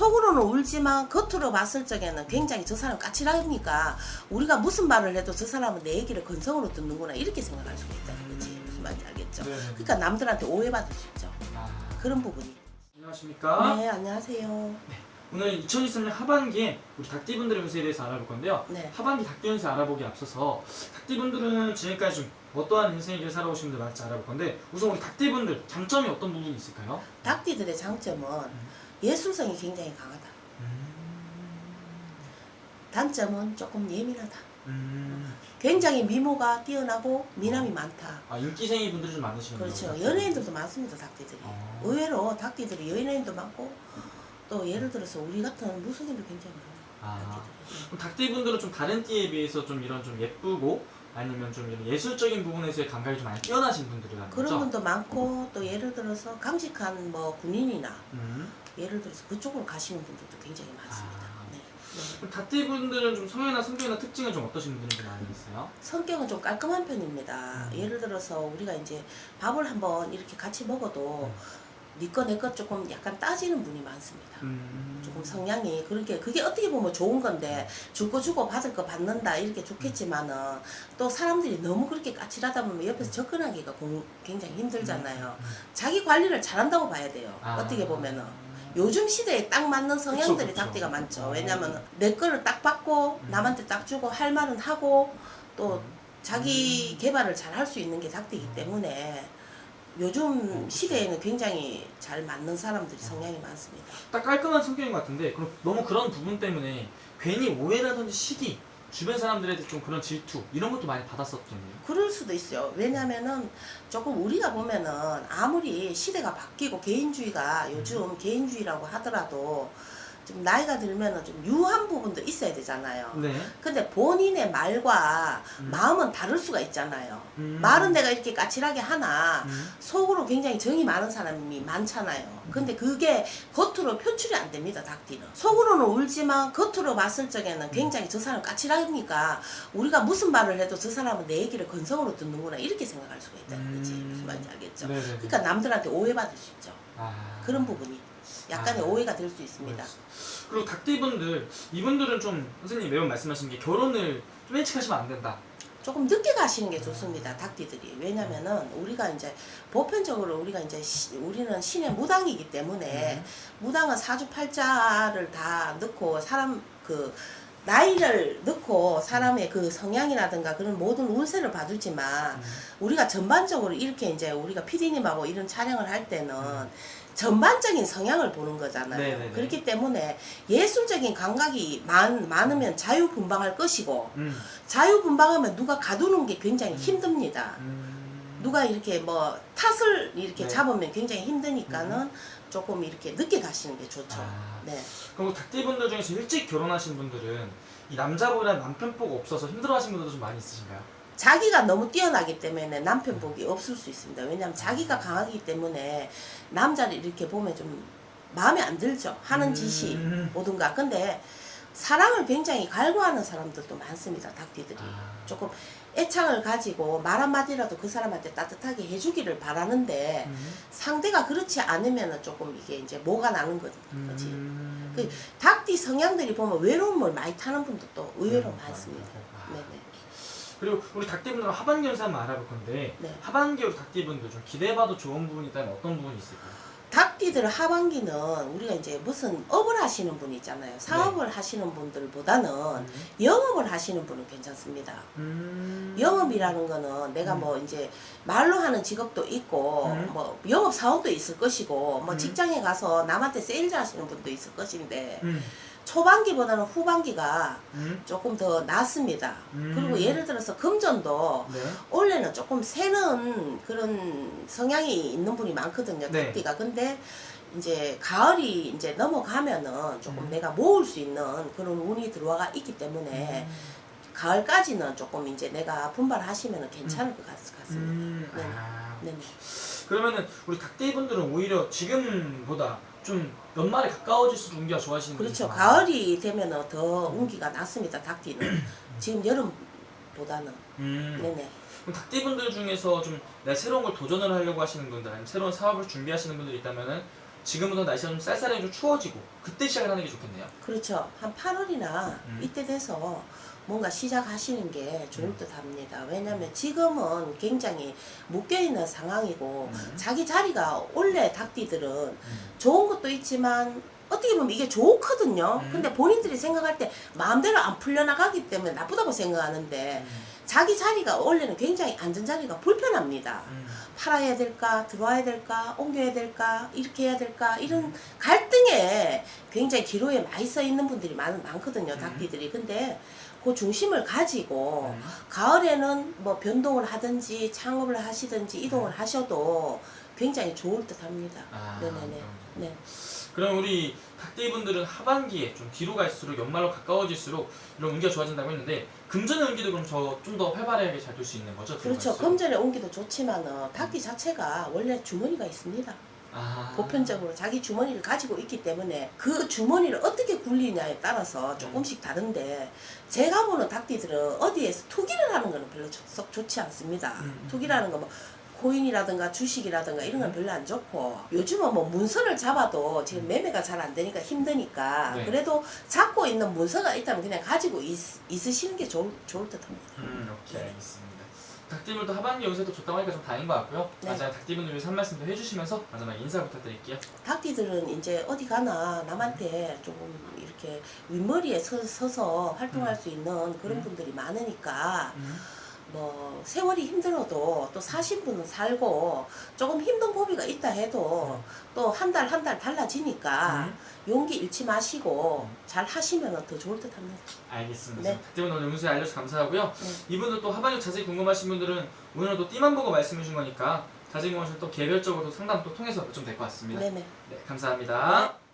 속으로는 울지만 겉으로 봤을 적에는 굉장히 저 사람 까칠하니까 우리가 무슨 말을 해도 저 사람은 내 얘기를 건성으로 듣는구나 이렇게 생각할 수가 있다는 거지 무슨 말인지 알겠죠? 네. 그러니까 남들한테 오해받을 수 있죠 아, 그런 부분이 안녕하십니까? 네 안녕하세요 오늘 2023년 하반기에 우리 닭띠분들의 운세에 대해서 알아볼 건데요. 네. 하반기 닭띠 운세 알아보기 앞서서 닭띠분들은 지금까지 좀 어떠한 인생의 길을 살아오신 분들 많을지 알아볼 건데 우선 우리 닭띠분들 장점이 어떤 부분이 있을까요? 닭띠들의 장점은 예술성이 굉장히 강하다. 단점은 조금 예민하다. 음, 굉장히 미모가 뛰어나고 미남이 많다. 아 인기쟁이 분들이 좀 많으시네요. 그렇죠. 연예인들도 많습니다 닭띠들이. 어. 의외로 닭띠들이 연예인도 많고 또 예를 들어서 우리 같은 무속인도 굉장히 많아요 아, 닭띠들이. 그럼 닭띠분들은 좀 다른 띠에 비해서 좀 이런 좀 예쁘고 아니면 좀 이런 예술적인 부분에서의 감각이 좀 많이 뛰어나신 분들이라는 그런 거죠? 분도 많고 또 예를 들어서 강직한 뭐 군인이나 음. 예를 들어서 그쪽으로 가시는 분들도 굉장히 많습니다. 아. 네. 네. 그럼 닭띠분들은 좀 성향이나 성격이나 특징은 좀 어떠신 분들이 좀 많이 있어요? 성격은 좀 깔끔한 편입니다. 음. 예를 들어서 우리가 이제 밥을 한번 이렇게 같이 먹어도 음. 니꺼 내꺼 조금 약간 따지는 분이 많습니다. 음. 조금 성향이 그렇게 그게 어떻게 보면 좋은 건데 줄 거 주고 받을 거 받는다 이렇게 좋겠지만은 또 사람들이 너무 그렇게 까칠하다 보면 옆에서 접근하기가 공- 굉장히 힘들잖아요. 음. 자기 관리를 잘한다고 봐야 돼요. 아. 어떻게 보면은 요즘 시대에 딱 맞는 성향들이 그쵸, 그쵸. 닭띠가 많죠. 어. 왜냐면 내 거를 딱 받고 음. 남한테 딱 주고 할 말은 하고 또 음. 자기 개발을 잘 할 수 있는 게 닭띠이기 때문에 요즘 어, 그쵸. 시대에는 굉장히 잘 맞는 사람들이 성향이 많습니다. 딱 깔끔한 성격인 것 같은데 그럼 너무 그런 부분 때문에 괜히 오해라든지 시기 주변 사람들한테 좀 그런 질투 이런 것도 많이 받았었겠네요. 그럴 수도 있어요. 왜냐면은 조금 우리가 보면은 아무리 시대가 바뀌고 개인주의가 요즘 개인주의라고 하더라도 좀 나이가 들면은 좀 유한 부분도 있어야 되잖아요. 네. 근데 본인의 말과 음. 마음은 다를 수가 있잖아요. 음. 말은 내가 이렇게 까칠하게 하나 음. 속으로 굉장히 정이 많은 사람이 많잖아요. 근데 그게 겉으로 표출이 안 됩니다, 닭띠는. 속으로는 울지만 겉으로 봤을 적에는 굉장히 저 사람 까칠하니까 우리가 무슨 말을 해도 저 사람은 내 얘기를 건성으로 듣는구나 이렇게 생각할 수가 있다는 거지. 음. 무슨 말인지 알겠죠? 네네. 그러니까 남들한테 오해받을 수 있죠. 아. 그런 부분이 약간의 아. 오해가 될 수 있습니다. 그리고 닭띠분들 이분들은 좀 선생님 매번 말씀하신 게 결혼을 좀 일찍 하시면 안 된다. 조금 늦게 가시는 게 좋습니다, 닭띠들이. 왜냐면은 우리가 이제 보편적으로 우리가 이제 시- 우리는 신의 무당이기 때문에 음. 무당은 사주팔자를 다 넣고 사람 그 나이를 넣고 사람의 그 성향이라든가 그런 모든 운세를 봐주지만 음. 우리가 전반적으로 이렇게 이제 우리가 PD님하고 이런 촬영을 할 때는 전반적인 성향을 보는 거잖아요. 네네네. 그렇기 때문에 예술적인 감각이 많, 많으면 자유분방할 것이고 음. 자유분방하면 누가 가두는 게 굉장히 힘듭니다. 음. 누가 이렇게 뭐 탓을 이렇게 네. 잡으면 굉장히 힘드니까는 조금 이렇게 늦게 가시는 게 좋죠. 아. 네. 그리고 닭띠분들 중에서 일찍 결혼하신 분들은 이 남자보다 남편 복 없어서 힘들어하신 분들도 좀 많이 있으신가요? 자기가 너무 뛰어나기 때문에 남편 복이 없을 수 있습니다. 왜냐하면 자기가 강하기 때문에 남자를 이렇게 보면 좀 마음에 안 들죠. 하는 짓이 음. 뭐든가. 근데 사랑을 굉장히 갈구하는 사람들도 많습니다. 닭띠들이. 아. 조금 애착을 가지고 말 한마디라도 그 사람한테 따뜻하게 해주기를 바라는데 음. 상대가 그렇지 않으면 조금 이게 이제 뭐가 나는 거- 거지. 음. 그 닭띠 성향들이 보면 외로움을 많이 타는 분도 또 의외로 음, 많습니다. 아. 네네. 그리고 우리 닭띠분들은 하반기 연세 한번 알아볼 건데 네. 하반기 우리 닭띠분들 좀 기대해봐도 좋은 부분이 있다면 어떤 부분이 있을까요? 닭띠들 하반기는 우리가 이제 무슨 업을 하시는 분 있잖아요. 사업을 네. 하시는 분들보다는 영업을 하시는 분은 괜찮습니다. 음. 영업이라는 거는 내가 음. 뭐 이제 말로 하는 직업도 있고 음. 뭐 영업 사원도 있을 것이고 뭐 음. 직장에 가서 남한테 세일즈 하시는 분도 있을 것인데 음. 초반기보다는 후반기가 음. 조금 더 낫습니다. 음. 그리고 예를 들어서 금전도 네. 원래는 조금 새는 그런 성향이 있는 분이 많거든요. 네. 닭띠가. 근데 이제 가을이 이제 넘어가면은 조금 음. 내가 모을 수 있는 그런 운이 들어와 있기 때문에 가을까지는 조금 이제 내가 분발하시면 괜찮을 것 같, 같습니다. 음. 네. 아. 네. 그러면은 우리 닭띠분들은 오히려 지금보다 좀 연말에 가까워질수록 운기가 좋아지는 그렇죠. 분이 가을이 되면은 더 운기가 낫습니다. 닭띠는 지금 여름보다는 음. 네네. 그럼 닭띠분들 중에서 좀 내가 새로운 걸 도전을 하려고 하시는 분들 아니면 새로운 사업을 준비하시는 분들이 있다면은 지금부터 날씨가 좀 쌀쌀하게 좀 추워지고 그때 시작을 하는 게 좋겠네요. 그렇죠. 한 8월이나 음. 이때 돼서 뭔가 시작하시는 게 좋을 음. 듯 합니다. 왜냐면 지금은 굉장히 묶여있는 상황이고 음. 자기 자리가 원래 닭띠들은 음. 좋은 것도 있지만 어떻게 보면 이게 좋거든요. 음. 근데 본인들이 생각할 때 마음대로 안 풀려나가기 때문에 나쁘다고 생각하는데 자기 자리가 원래는 굉장히 앉은 자리가 불편합니다. 음. 팔아야 될까, 들어와야 될까, 옮겨야 될까, 이렇게 해야 될까, 이런 갈등에 굉장히 기로에 많이 써 있는 분들이 많, 많거든요, 음. 닭띠들이. 근데 그 중심을 가지고 음. 가을에는 뭐 변동을 하든지 창업을 하시든지 이동을 음. 하셔도 굉장히 좋을 듯 합니다. 아, 네네네. 그럼. 네. 그럼 우리 닭띠분들은 하반기에 좀 뒤로 갈수록 연말로 가까워질수록 이런 운기가 좋아진다고 했는데 금전의 운기도 그럼 저 좀 더 활발하게 잘돌수 있는 거죠? 뒤로 그렇죠. 갈수록? 금전에 옮기도 좋지만은 닭띠 자체가 원래 주머니가 있습니다. 아. 보편적으로 자기 주머니를 가지고 있기 때문에 그 주머니를 어떻게 굴리냐에 따라서 조금씩 다른데 제가 보는 닭띠들은 어디에서 투기를 하는 거는 별로 좋- 썩 좋지 않습니다. 음. 투기라는 거뭐 코인이라든가 주식이라든가 이런 건 음. 별로 안 좋고 요즘은 뭐 문서를 잡아도 지금 매매가 잘 안 되니까 힘드니까 네. 그래도 잡고 있는 문서가 있다면 그냥 가지고 있, 있으시는 게 좋을, 좋을 듯 합니다. 음, 오케이 알겠습니다. 닭띠분도 하반기 운세도 좋다고 하니까 좀 다행인 것 같고요. 네. 마지막 닭띠분들 위해서 한 말씀 더 해주시면서 마지막 인사 부탁드릴게요. 닭띠들은 이제 어디 가나 남한테 조금 이렇게 윗머리에 서, 서서 활동할 수 있는 그런 음. 분들이 많으니까 음. 뭐 세월이 힘들어도 또 사신 분은 살고 조금 힘든 고비가 있다 해도 또 한 달 한 달 달라지니까 음. 용기 잃지 마시고 음. 잘 하시면 더 좋을 듯 합니다. 알겠습니다. 네. 닭띠분 오늘 운세 알려주셔서 감사하고요. 네. 이분들 또 하반기 자세히 궁금하신 분들은 오늘 또 띠만 보고 말씀해 주신 거니까 자세히 궁금하시면 또 개별적으로 상담 또 통해서 좀 될 것 같습니다. 네네. 네, 감사합니다. 네.